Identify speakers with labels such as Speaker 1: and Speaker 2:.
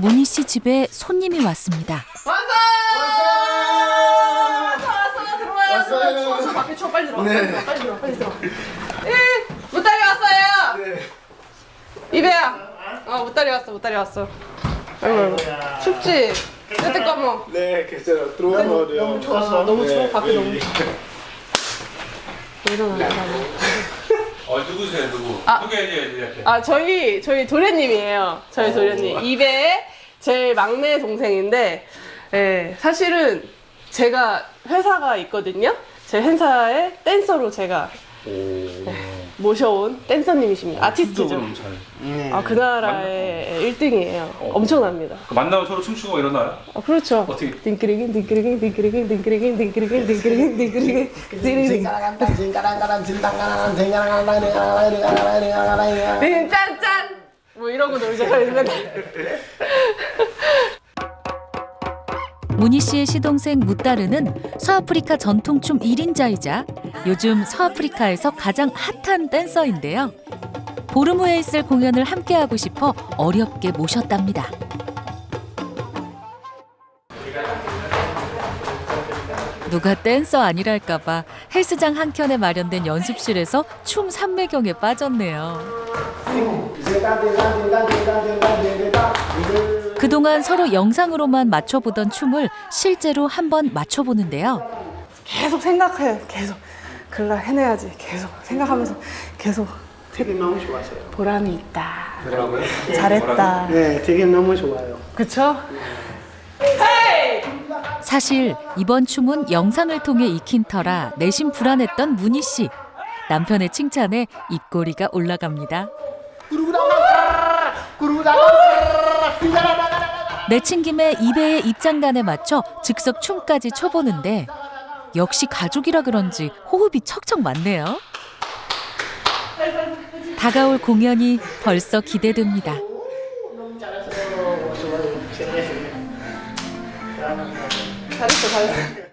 Speaker 1: 문희 씨 집에 손님이 왔습니다.
Speaker 2: 왔어! 왔어 왔어 들어와요.
Speaker 3: 왔어요.
Speaker 2: 들어와. 저 밖에 쳐 빨리 들어.
Speaker 3: 네.
Speaker 2: 빨리 들어 빨리 들어. 예, 무딸이 왔어요.
Speaker 3: 네.
Speaker 2: 이배야. 어 무딸이 왔어 무딸이 왔어. 아이고 아이고. 춥지? 뜨뜻까머.
Speaker 3: 네, 괜찮아요. 들어오셔도 돼요. 너무
Speaker 2: 아, 너무 추워 밖에 너무
Speaker 3: 네.
Speaker 2: 추워. 일어나 일어나.
Speaker 4: 어 누구세요 누구?
Speaker 2: 아.
Speaker 4: 소개해줘야지 이렇게.
Speaker 2: 아 저희 저희 도련님이에요. 저희 도련님 이배의 제일 막내 동생인데, 예 사실은 제가 회사가 있거든요. 제 회사에 댄서로 제가 예, 모셔온 댄서님이십니다. 아티스트죠. 너무 잘.
Speaker 3: 네.
Speaker 2: 아, 그 나라의 1등이에요. 어. 엄청납니다.
Speaker 4: 그 만나면 서로 춤추고 이러나요?
Speaker 2: 아, 그렇죠.
Speaker 4: 어떻게?
Speaker 2: 딩크리긴, 딩크리긴, 딩크리긴, 딩크리긴, 딩크리긴, 딩크리긴, 딩크리긴, 딩크리긴. 징가랑간다, 징가랑가랑, 징당가랑, 징가랑가랑, 징가랑가랑, 징가랑가랑, 징가랑가랑. 네, 짠짠! 뭐 이러고 놀잖아요, 맨날.
Speaker 1: 문희 씨의 시동생 무따르는 서아프리카 전통춤 1인자이자 요즘 서아프리카에서 가장 핫한 댄서인데요. 보름 후에 있을 공연을 함께하고 싶어 어렵게 모셨답니다. 누가 댄서 아니랄까봐 헬스장 한켠에 마련된 연습실에서 춤 삼매경에 빠졌네요. 그동안 서로 영상으로만 맞춰보던 춤을 실제로 한번 맞춰보는데요.
Speaker 2: 계속 생각해 계속 글라 해내야지 계속 생각하면서 계속
Speaker 5: 되게 너무 좋았어요.
Speaker 2: 보람이 있다
Speaker 4: 뭐라고요?
Speaker 2: 잘했다
Speaker 5: 네, 되게 너무 좋아요.
Speaker 2: 그쵸?
Speaker 1: 사실 이번 춤은 영상을 통해 익힌 터라 내심 불안했던 문희 씨. 남편의 칭찬에 입꼬리가 올라갑니다. 내친 김에 이배의 입장단에 맞춰 즉석 춤까지 춰보는데 역시 가족이라 그런지 호흡이 척척 맞네요. 다가올 공연이 벌써 기대됩니다.
Speaker 2: 잘했어 잘했어